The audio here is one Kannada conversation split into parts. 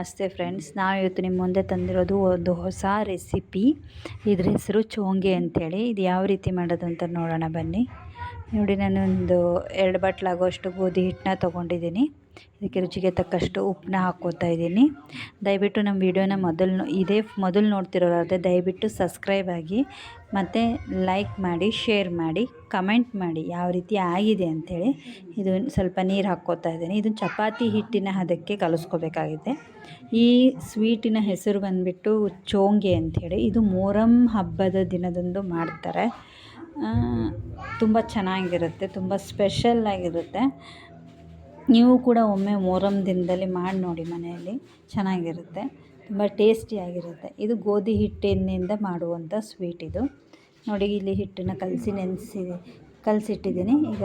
ನಮಸ್ತೆ ಫ್ರೆಂಡ್ಸ್. ನಾವು ಇವತ್ತು ನಿಮ್ಮ ಮುಂದೆ ತಂದಿರೋದು ಒಂದು ಹೊಸ ರೆಸಿಪಿ. ಇದ್ರ ಹೆಸರು ಚೋಂಗೆ ಅಂಥೇಳಿ ಇದು ಯಾವ ರೀತಿ ಮಾಡೋದು ಅಂತ ನೋಡೋಣ ಬನ್ನಿ. ನೋಡಿ, ನಾನೊಂದು ಎರಡು ಬಟ್ಲಾಗುವಷ್ಟು ಗೋಧಿ ಹಿಟ್ಟನ್ನ ತೊಗೊಂಡಿದ್ದೀನಿ. ಇದಕ್ಕೆ ರುಚಿಗೆ ತಕ್ಕಷ್ಟು ಉಪ್ಪನ್ನ ಹಾಕ್ಕೋತಾ ಇದ್ದೀನಿ. ದಯವಿಟ್ಟು ನಮ್ಮ ವಿಡಿಯೋನ ಮೊದಲು ಇದೇ ಮೊದಲು ನೋಡ್ತಿರೋರಾದರೆ ದಯವಿಟ್ಟು ಸಬ್ಸ್ಕ್ರೈಬ್ ಆಗಿ, ಮತ್ತು ಲೈಕ್ ಮಾಡಿ, ಶೇರ್ ಮಾಡಿ, ಕಮೆಂಟ್ ಮಾಡಿ ಯಾವ ರೀತಿ ಆಗಿದೆ ಅಂಥೇಳಿ ಇದು ಸ್ವಲ್ಪ ನೀರು ಹಾಕ್ಕೋತಾ ಇದ್ದೀನಿ. ಇದು ಚಪಾತಿ ಹಿಟ್ಟಿನ ಹದಕ್ಕೆ ಕಲಿಸ್ಕೋಬೇಕಾಗಿದೆ. ಈ ಸ್ವೀಟಿನ ಹೆಸರು ಬಂದುಬಿಟ್ಟು ಚೋಂಗೆ ಅಂಥೇಳಿ ಇದು ಮೊಹರಂ ಹಬ್ಬದ ದಿನದಂದು ಮಾಡ್ತಾರೆ. ತುಂಬ ಚೆನ್ನಾಗಿರುತ್ತೆ, ತುಂಬ ಸ್ಪೆಷಲ್ ಆಗಿರುತ್ತೆ. ನೀವು ಕೂಡ ಒಮ್ಮೆ ಮೊಹರಂ ದಿನದಲ್ಲಿ ಮಾಡಿ ನೋಡಿ ಮನೆಯಲ್ಲಿ. ಚೆನ್ನಾಗಿರುತ್ತೆ. ತುಂಬ ಟೇಸ್ಟಿಯಾಗಿರುತ್ತೆ ಇದು ಗೋಧಿ ಹಿಟ್ಟಿನಿಂದ ಮಾಡುವಂಥ ಸ್ವೀಟ್ ಇದು. ನೋಡಿ, ಇಲ್ಲಿ ಹಿಟ್ಟನ್ನು ಕಲಸಿ ನೆನೆಸಿ, ಕಲಸಿಟ್ಟಿದ್ದೀನಿ. ಈಗ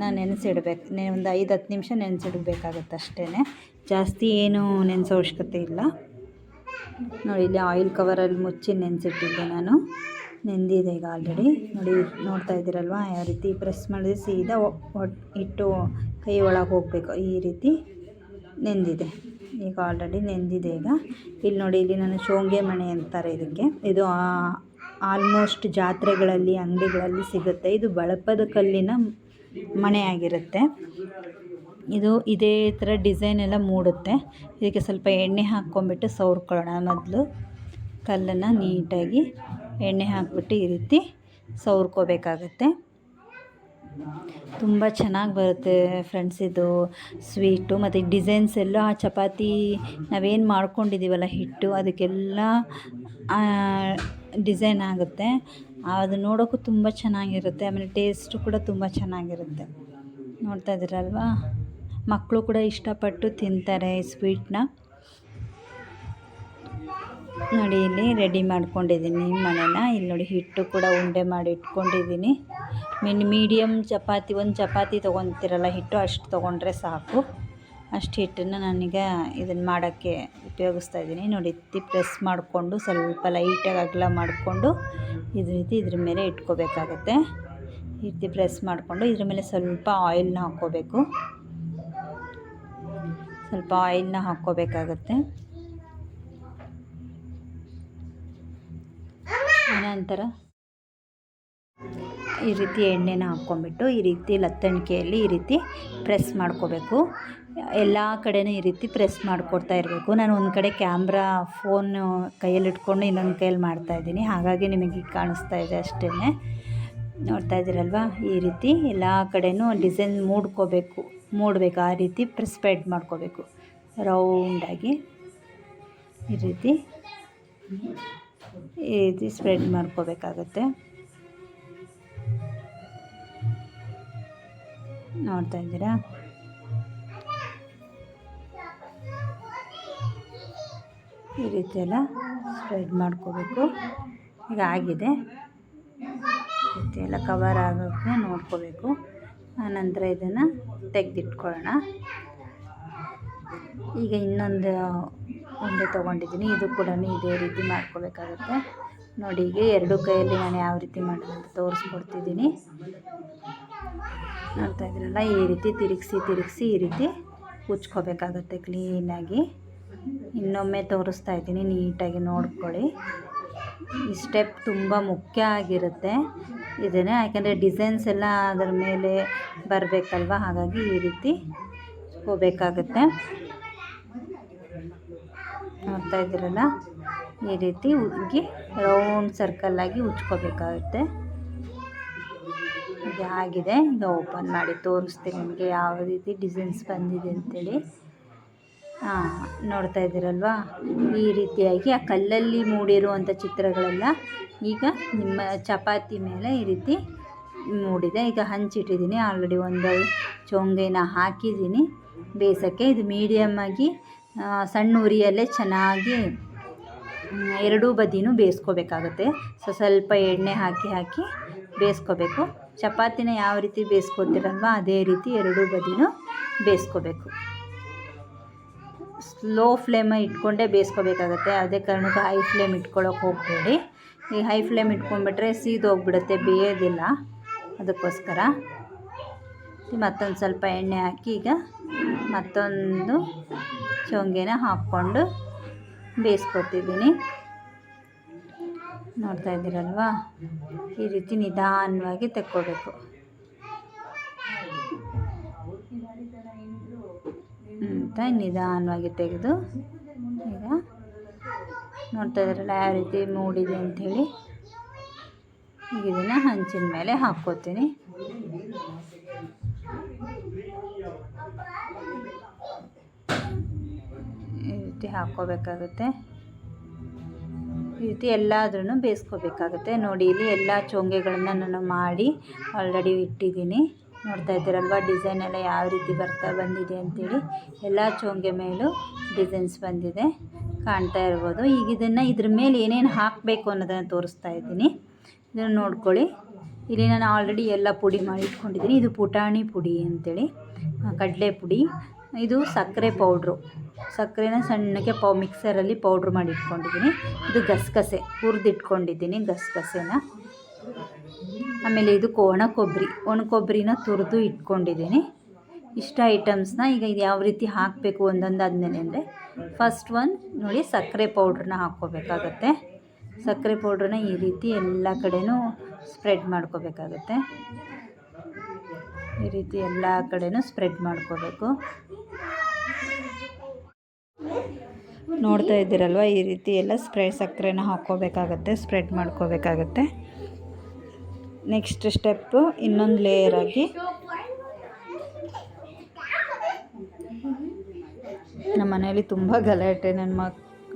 ನಾನು ನೆನೆಸಿಡ್ಬೇಕು. ಒಂದು ಐದು ಹತ್ತು ನಿಮಿಷ ನೆನೆಸಿಡ್ಬೇಕಾಗತ್ತೆ ಅಷ್ಟೇ ಜಾಸ್ತಿ ಏನು ನೆನೆಸೋ ಅವಶ್ಯಕತೆ ಇಲ್ಲ. ನೋಡಿ, ಇಲ್ಲಿ ಆಯಿಲ್ ಕವರಲ್ಲಿ ಮುಚ್ಚಿ ನೆನೆಸಿಟ್ಟಿದ್ದೆ ನಾನು. ನೆಂದಿದೆ ಈಗ ಆಲ್ರೆಡಿ ನೋಡಿ, ನೋಡ್ತಾ ಇದ್ದೀರಲ್ವ? ಯಾವ ರೀತಿ ಪ್ರೆಸ್ ಮಾಡಿದ್ರೆ ಸೀದಾ ಹಿಟ್ಟು ಕೈ ಒಳಗೆ ಹೋಗಬೇಕು. ಈ ರೀತಿ ನೆಂದಿದೆ. ಈಗ ಆಲ್ರೆಡಿ ನೆಂದಿದೆ ಈಗ. ಇಲ್ಲಿ ನೋಡಿ, ಇಲ್ಲಿ ನಾನು ಶೋಂಗೆ ಮಣೆ ಅಂತಾರೆ ಇದಕ್ಕೆ. ಇದು ಆಲ್ಮೋಸ್ಟ್ ಜಾತ್ರೆಗಳಲ್ಲಿ, ಅಂಗಡಿಗಳಲ್ಲಿ ಸಿಗುತ್ತೆ. ಇದು ಬಳಪದ ಕಲ್ಲಿನ ಮಣೆಯಾಗಿರುತ್ತೆ ಇದು ಇದೇ ಥರ ಡಿಸೈನ್ ಎಲ್ಲ ಮೂಡುತ್ತೆ. ಇದಕ್ಕೆ ಸ್ವಲ್ಪ ಎಣ್ಣೆ ಹಾಕ್ಕೊಂಬಿಟ್ಟು ಸವ್ರ್ಕೊಳ್ಳೋಣ ಮೊದಲು. ಕಲ್ಲನ್ನು ನೀಟಾಗಿ ಎಣ್ಣೆ ಹಾಕ್ಬಿಟ್ಟು ಈ ರೀತಿ ಸವ್ರ್ಕೋಬೇಕಾಗತ್ತೆ. ತುಂಬ ಚೆನ್ನಾಗಿ ಬರುತ್ತೆ ಫ್ರೆಂಡ್ಸ್ ಇದು ಸ್ವೀಟು ಮತ್ತು ಡಿಸೈನ್ಸ್ ಎಲ್ಲ ಚಪಾತಿ ನಾವೇನು ಮಾಡ್ಕೊಂಡಿದ್ದೀವಲ್ಲ ಹಿಟ್ಟು ಅದಕ್ಕೆಲ್ಲ ಡಿಸೈನ್ ಆಗುತ್ತೆ. ಅದು ನೋಡೋಕ್ಕೂ ತುಂಬ ಚೆನ್ನಾಗಿರುತ್ತೆ, ಆಮೇಲೆ ಟೇಸ್ಟು ಕೂಡ ತುಂಬ ಚೆನ್ನಾಗಿರುತ್ತೆ. ನೋಡ್ತಾ ಇದ್ದೀರಲ್ವಾ? ಮಕ್ಕಳು ಕೂಡ ಇಷ್ಟಪಟ್ಟು ತಿಂತಾರೆ ಈ ಸ್ವೀಟನ್ನ ನೋಡಿ, ಇಲ್ಲಿ ರೆಡಿ ಮಾಡ್ಕೊಂಡಿದ್ದೀನಿ ಮನೆನ. ಇಲ್ಲಿ ನೋಡಿ, ಹಿಟ್ಟು ಕೂಡ ಉಂಡೆ ಮಾಡಿ ಇಟ್ಕೊಂಡಿದ್ದೀನಿ. ಮಿನ್ ಮೀಡಿಯಮ್ ಚಪಾತಿ, ಒಂದು ಚಪಾತಿ ತೊಗೊತಿರಲ್ಲ, ಹಿಟ್ಟು ಅಷ್ಟು ತೊಗೊಂಡ್ರೆ ಸಾಕು. ಅಷ್ಟು ಹಿಟ್ಟನ್ನು ನಾನೀಗ ಇದನ್ನು ಮಾಡೋಕ್ಕೆ ಉಪಯೋಗಿಸ್ತಾ ಇದ್ದೀನಿ. ನೋಡಿ, ಎತ್ತಿ ಪ್ರೆಸ್ ಮಾಡಿಕೊಂಡು, ಸ್ವಲ್ಪ ಲೈಟಾಗಿ ಅಗಲ ಮಾಡಿಕೊಂಡು ಇದ್ರ ರೀತಿ ಇದ್ರ ಮೇಲೆ ಇಟ್ಕೋಬೇಕಾಗತ್ತೆ. ಈ ಪ್ರೆಸ್ ಮಾಡಿಕೊಂಡು, ಇದ್ರ ಮೇಲೆ ಸ್ವಲ್ಪ ಆಯಿಲ್ನ ಹಾಕ್ಕೋಬೇಕು. ಸ್ವಲ್ಪ ಆಯಿಲ್ನ ಹಾಕ್ಕೋಬೇಕಾಗತ್ತೆ. ಆನಂತರ ಈ ರೀತಿ ಎಣ್ಣೆನ ಹಾಕ್ಕೊಂಬಿಟ್ಟು ಈ ರೀತಿ ಲತ್ತಣಿಕೆಯಲ್ಲಿ ಈ ರೀತಿ ಪ್ರೆಸ್ ಮಾಡ್ಕೋಬೇಕು. ಎಲ್ಲ ಕಡೆನೂ ಈ ರೀತಿ ಪ್ರೆಸ್ ಮಾಡಿಕೊಡ್ತಾ ಇರಬೇಕು. ನಾನು ಒಂದು ಕಡೆ ಕ್ಯಾಮ್ರಾ ಫೋನ್ ಕೈಯಲ್ಲಿ ಇಟ್ಕೊಂಡು ಇನ್ನೊಂದು ಕೈಯಲ್ಲಿ ಮಾಡ್ತಾಯಿದ್ದೀನಿ ಹಾಗಾಗಿ ನಿಮಗೆ ಕಾಣಿಸ್ತಾ ಇದೆ ಅಷ್ಟೇ ನೋಡ್ತಾ ಇದ್ದೀರಲ್ವಾ? ಈ ರೀತಿ ಎಲ್ಲ ಕಡೆಯೂ ಡಿಸೈನ್ ಮೂಡ್ಕೋಬೇಕು. ಮೂಡಬೇಕು. ಆ ರೀತಿ ಪ್ರೆಸ್ ಸ್ಪ್ರೆಡ್ ಮಾಡ್ಕೋಬೇಕು. ರೌಂಡಾಗಿ. ಈ ರೀತಿ. ರೀತಿ ಸ್ಪ್ರೆಡ್ ಮಾಡ್ಕೋಬೇಕಾಗತ್ತೆ. ನೋಡ್ತಾ ಇದ್ದೀರಾ? ಈ ರೀತಿ ಎಲ್ಲ ಸ್ಪ್ರೆಡ್ ಮಾಡ್ಕೋಬೇಕು. ಈಗ ಆಗಿದೆ. ರೀತಿ ಎಲ್ಲ ಕವರ್ ಆಗೋಕ್ಕೆ ನೋಡ್ಕೋಬೇಕು. ಆನಂತರ ಇದನ್ನು ತೆಗೆದಿಟ್ಕೊಳ್ಳೋಣ. ಈಗ ಇನ್ನೊಂದು ಉಂಡೆ ತೊಗೊಂಡಿದ್ದೀನಿ. ಇದು ಕೂಡ ಇದೇ ರೀತಿ ಮಾಡ್ಕೋಬೇಕಾಗುತ್ತೆ. ನೋಡಿ, ಈಗ ಎರಡು ಕೈಯಲ್ಲಿ ನಾನು ಯಾವ ರೀತಿ ಮಾಡೋದಂತ ಅಂತ ತೋರಿಸ್ಕೊಡ್ತಿದ್ದೀನಿ. ನೋಡ್ತಾ ಇದ್ದೀರಲ್ಲ, ಈ ರೀತಿ ತಿರುಗಿಸಿ ತಿರುಗಿಸಿ ಈ ರೀತಿ ಉಚ್ಕೋಬೇಕಾಗತ್ತೆ ಕ್ಲೀನಾಗಿ. ಇನ್ನೊಮ್ಮೆ ತೋರಿಸ್ತಾ ಇದ್ದೀನಿ, ನೀಟಾಗಿ ನೋಡ್ಕೊಳ್ಳಿ. ಈ ಸ್ಟೆಪ್ ತುಂಬ ಮುಖ್ಯ ಆಗಿರುತ್ತೆ. ಇದನ್ನೇ ಯಾಕೆಂದರೆ ಡಿಸೈನ್ಸ್ ಎಲ್ಲ ಅದರ ಮೇಲೆ ಬರಬೇಕಲ್ವ? ಹಾಗಾಗಿ ಈ ರೀತಿ ಹೋಗಬೇಕಾಗತ್ತೆ. ನೋಡ್ತಾ ಇದ್ದೀರಲ್ಲ? ಈ ರೀತಿ ಉಗ್ಗಿ ರೌಂಡ್ ಸರ್ಕಲ್ಲಾಗಿ ಉಚ್ಕೋಬೇಕಾಗುತ್ತೆ ಇದು ಆಗಿದೆ. ಈಗ ಓಪನ್ ಮಾಡಿ ತೋರಿಸ್ತೀನಿ ನಿಮಗೆ ಯಾವ ರೀತಿ ಡಿಸೈನ್ಸ್ ಬಂದಿದೆ ಅಂತೇಳಿ. ಹಾಂ, ನೋಡ್ತಾ ಇದ್ದೀರಲ್ವಾ? ಈ ರೀತಿಯಾಗಿ ಆ ಕಲ್ಲಲ್ಲಿ ಮೂಡಿರುವಂಥ ಚಿತ್ರಗಳೆಲ್ಲ ಈಗ ನಿಮ್ಮ ಚಪಾತಿ ಮೇಲೆ ಈ ರೀತಿ ಮೂಡಿದೆ ಈಗ ಹಂಚಿಟ್ಟಿದ್ದೀನಿ. ಆಲ್ರೆಡಿ ಒಂದು ಚೊಂಗೆನ ಹಾಕಿದ್ದೀನಿ. ಬೇಯಿಸೋಕ್ಕೆ ಇದು ಮೀಡಿಯಮ್ಮಾಗಿ ಸಣ್ಣ ಉರಿಯಲ್ಲೇ ಚೆನ್ನಾಗಿ ಎರಡೂ ಬದಿನೂ ಬೇಯಿಸ್ಕೋಬೇಕಾಗುತ್ತೆ. ಸೊ, ಸ್ವಲ್ಪ ಎಣ್ಣೆ ಹಾಕಿ ಹಾಕಿ ಬೇಯಿಸ್ಕೋಬೇಕು. ಚಪಾತಿನ ಯಾವ ರೀತಿ ಬೇಯಿಸ್ಕೋತೀರಲ್ವ, ಅದೇ ರೀತಿ ಎರಡೂ ಬದಿನೂ ಬೇಯಿಸ್ಕೋಬೇಕು. ಸ್ಲೋ ಫ್ಲೇಮ ಇಟ್ಕೊಂಡೇ ಬೇಯಿಸ್ಕೋಬೇಕಾಗತ್ತೆ. ಅದೇ ಕಾರಣಕ್ಕೆ ಹೈ ಫ್ಲೇಮ್ ಇಟ್ಕೊಳ್ಳೋಕೆ ಹೋಗಬೇಡಿ. ಈ ಹೈ ಫ್ಲೇಮ್ ಇಟ್ಕೊಂಡ್ಬಿಟ್ರೆ ಸೀದೋಗ್ಬಿಡುತ್ತೆ, ಬೇಯೋದಿಲ್ಲ. ಅದಕ್ಕೋಸ್ಕರ ಮತ್ತೊಂದು ಸ್ವಲ್ಪ ಎಣ್ಣೆ ಹಾಕಿ ಈಗ ಮತ್ತೊಂದು ಶೊಂಗೆನ ಹಾಕ್ಕೊಂಡು ಬೇಯಿಸ್ಕೊತಿದ್ದೀನಿ. ನೋಡ್ತಾ ಇದ್ದೀರಲ್ವಾ? ಈ ರೀತಿ ನಿಧಾನವಾಗಿ ತೆಕ್ಕೋಬೇಕು. ಅಂತ ನಿಧಾನವಾಗಿ ತೆಗೆದು ಈಗ ನೋಡ್ತಾ ಇದ್ದೀರಲ್ಲ, ಯಾವ ರೀತಿ ಮೂಡಿದೆ ಅಂಥೇಳಿ ಈಗ ಇದನ್ನು ಹಂಚಿನ ಮೇಲೆ ಹಾಕ್ಕೋತೀನಿ. ಈ ರೀತಿ ಹಾಕ್ಕೋಬೇಕಾಗುತ್ತೆ. ಈ ರೀತಿ ಎಲ್ಲಾದ್ರೂ ಬೇಯಿಸ್ಕೋಬೇಕಾಗುತ್ತೆ. ನೋಡಿ, ಇಲ್ಲಿ ಎಲ್ಲ ಚೊಂಗೆಗಳನ್ನು ನಾನು ಮಾಡಿ ಆಲ್ರೆಡಿ ಇಟ್ಟಿದ್ದೀನಿ. ನೋಡ್ತಾ ಇದ್ದೀರಲ್ವ ಡಿಸೈನ್ ಎಲ್ಲ ಯಾವ ರೀತಿ ಬರ್ತಾ ಬಂದಿದೆ ಅಂತೇಳಿ. ಎಲ್ಲ ಚೊಂಗೆ ಮೇಲೂ ಡಿಸೈನ್ಸ್ ಬಂದಿದೆ. ಕಾಣ್ತಾ ಇರ್ಬೋದು. ಈಗ ಇದನ್ನು ಇದ್ರ ಮೇಲೆ ಏನೇನು ಹಾಕಬೇಕು ಅನ್ನೋದನ್ನು ತೋರಿಸ್ತಾ ಇದ್ದೀನಿ. ಇದನ್ನು ನೋಡ್ಕೊಳ್ಳಿ. ಇಲ್ಲಿ ನಾನು ಆಲ್ರೆಡಿ ಎಲ್ಲ ಪುಡಿ ಮಾಡಿ ಇಟ್ಕೊಂಡಿದ್ದೀನಿ ಇದು ಪುಟಾಣಿ ಪುಡಿ ಅಂತೇಳಿ ಕಡಲೆ ಪುಡಿ. ಇದು ಸಕ್ಕರೆ ಪೌಡ್ರು ಸಕ್ಕರೆನ ಸಣ್ಣಕ್ಕೆ ಪೌ ಮಿಕ್ಸರಲ್ಲಿ ಪೌಡ್ರ್ ಮಾಡಿ ಇಟ್ಕೊಂಡಿದ್ದೀನಿ ಇದು ಗಸಗಸೆ, ಹುರಿದಿಟ್ಕೊಂಡಿದ್ದೀನಿ ಗಸಗಸೆನ. ಆಮೇಲೆ ಇದು ಒಣ ಕೊಬ್ಬರಿ, ಒಣ ಕೊಬ್ಬರಿನ ತುರಿದು ಇಟ್ಕೊಂಡಿದ್ದೀನಿ. ಇಷ್ಟ ಐಟಮ್ಸ್ನ ಈಗ ಇದು ಯಾವ ರೀತಿ ಹಾಕಬೇಕು ಒಂದೊಂದು ಆದಮೇಲೆ ಅಂದರೆ ಫಸ್ಟ್ ಒನ್ ನೋಡಿ ಸಕ್ಕರೆ ಪೌಡ್ರನ್ನ ಹಾಕ್ಕೋಬೇಕಾಗತ್ತೆ. ಸಕ್ಕರೆ ಪೌಡ್ರನ್ನ ಈ ರೀತಿ ಎಲ್ಲ ಕಡೆಯೂ ಸ್ಪ್ರೆಡ್ ಮಾಡ್ಕೋಬೇಕಾಗುತ್ತೆ. ಈ ರೀತಿ ಎಲ್ಲ ಕಡೆಯೂ ಸ್ಪ್ರೆಡ್ ಮಾಡ್ಕೋಬೇಕು. ನೋಡ್ತಾ ಇದ್ದೀರಲ್ವ, ಈ ರೀತಿ ಎಲ್ಲ ಸ್ಪ್ರೆಡ್ ಸಕ್ಕರೆನ ಹಾಕ್ಕೋಬೇಕಾಗತ್ತೆ, ಸ್ಪ್ರೆಡ್ ಮಾಡ್ಕೋಬೇಕಾಗತ್ತೆ. ನೆಕ್ಸ್ಟ್ ಸ್ಟೆಪ್ಪು ಇನ್ನೊಂದು ಲೇಯರಾಗಿ ನಮ್ಮ ಮನೆಯಲ್ಲಿ ತುಂಬ ಗಲಾಟೆ ನನ್ನ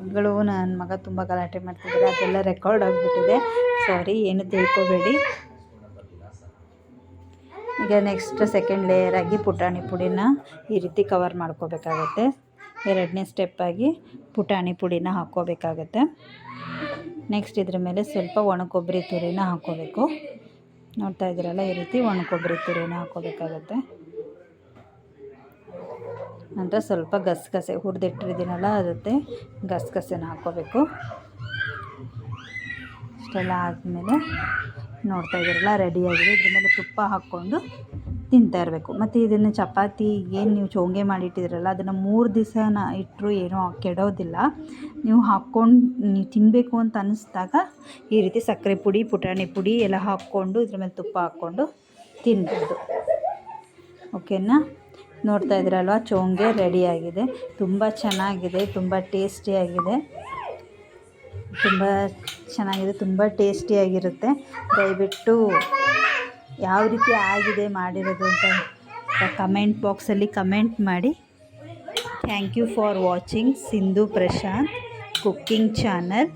ಮಕ್ಕಳು ನನ್ನ ಮಗ ತುಂಬ ಗಲಾಟೆ ಮಾಡ್ತಿದ್ದಾರೆ ಅದೆಲ್ಲ ರೆಕಾರ್ಡ್ ಆಗಿಬಿಟ್ಟಿದೆ. ಸಾರಿ ಏನು ತಿಳ್ಕೊಬೇಡಿ. ಈಗ ನೆಕ್ಸ್ಟ್ ಸೆಕೆಂಡ್ ಲೇಯರಾಗಿ ಪುಟಾಣಿ ಪುಡಿನ ಈ ರೀತಿ ಕವರ್ ಮಾಡ್ಕೋಬೇಕಾಗತ್ತೆ. ಎರಡನೇ ಸ್ಟೆಪ್ಪಾಗಿ ಪುಟಾಣಿ ಪುಡಿನ ಹಾಕ್ಕೋಬೇಕಾಗತ್ತೆ. ನೆಕ್ಸ್ಟ್ ಇದ್ರ ಮೇಲೆ ಸ್ವಲ್ಪ ಒಣ ಕೊಬ್ಬರಿ ತುರಿನ ಹಾಕ್ಕೋಬೇಕು. ನೋಡ್ತಾ ಇದ್ದೀರಲ್ಲ, ಈ ರೀತಿ ಒಣ ಕೊಬ್ಬರಿ ತುರಿನ ಹಾಕ್ಕೋಬೇಕಾಗತ್ತೆ. ನಂತರ ಸ್ವಲ್ಪ ಗಸಗಸೆ ಹುರಿದಿಟ್ಟಿದ್ದೀನಲ್ಲ ಅದಕ್ಕೆ ಗಸಗಸೆನ ಹಾಕ್ಕೋಬೇಕು. ಇಷ್ಟೆಲ್ಲ ಆದಮೇಲೆ ನೋಡ್ತಾ ಇದ್ದೀರಲ್ಲ ರೆಡಿಯಾಗಿದೆ ಇದ್ರ ಮೇಲೆ ತುಪ್ಪ ಹಾಕ್ಕೊಂಡು ತಿಂತಾ ಇರಬೇಕು. ಮತ್ತು ಇದನ್ನು ಚಪಾತಿ, ಏನು ನೀವು ಚೋಂಗೆ ಮಾಡಿಟ್ಟಿದ್ರಲ್ಲ ಅದನ್ನು ಮೂರು ದಿವಸನ ಇಟ್ಟರು ಏನೂ ಕೆಡೋದಿಲ್ಲ. ನೀವು ಹಾಕ್ಕೊಂಡು, ನೀವು ತಿನ್ನಬೇಕು ಅಂತ ಅನ್ನಿಸ್ದಾಗ ಈ ರೀತಿ ಸಕ್ಕರೆ ಪುಡಿ, ಪುಟಾಣಿ ಪುಡಿ ಎಲ್ಲ ಹಾಕ್ಕೊಂಡು ಇದ್ರ ಮೇಲೆ ತುಪ್ಪ ಹಾಕ್ಕೊಂಡು ತಿನ್ಬೋದು. ಓಕೆನಾ ನೋಡ್ತಾ ಇದ್ದೀರಲ್ವ? ಚೋಂಗೆ ರೆಡಿಯಾಗಿದೆ ತುಂಬ ಚೆನ್ನಾಗಿದೆ, ತುಂಬ ಟೇಸ್ಟಿಯಾಗಿದೆ ತುಂಬ ಚೆನ್ನಾಗಿದೆ, ತುಂಬ ಟೇಸ್ಟಿಯಾಗಿರುತ್ತೆ ದಯವಿಟ್ಟು ಯಾವ ರೀತಿ ಆಗಿದೆ ಮಾಡಿರೋದು ಅಂತ ಕಮೆಂಟ್ ಬಾಕ್ಸಲ್ಲಿ ಕಮೆಂಟ್ ಮಾಡಿ. Thank you for watching Sindhu Prashant cooking channel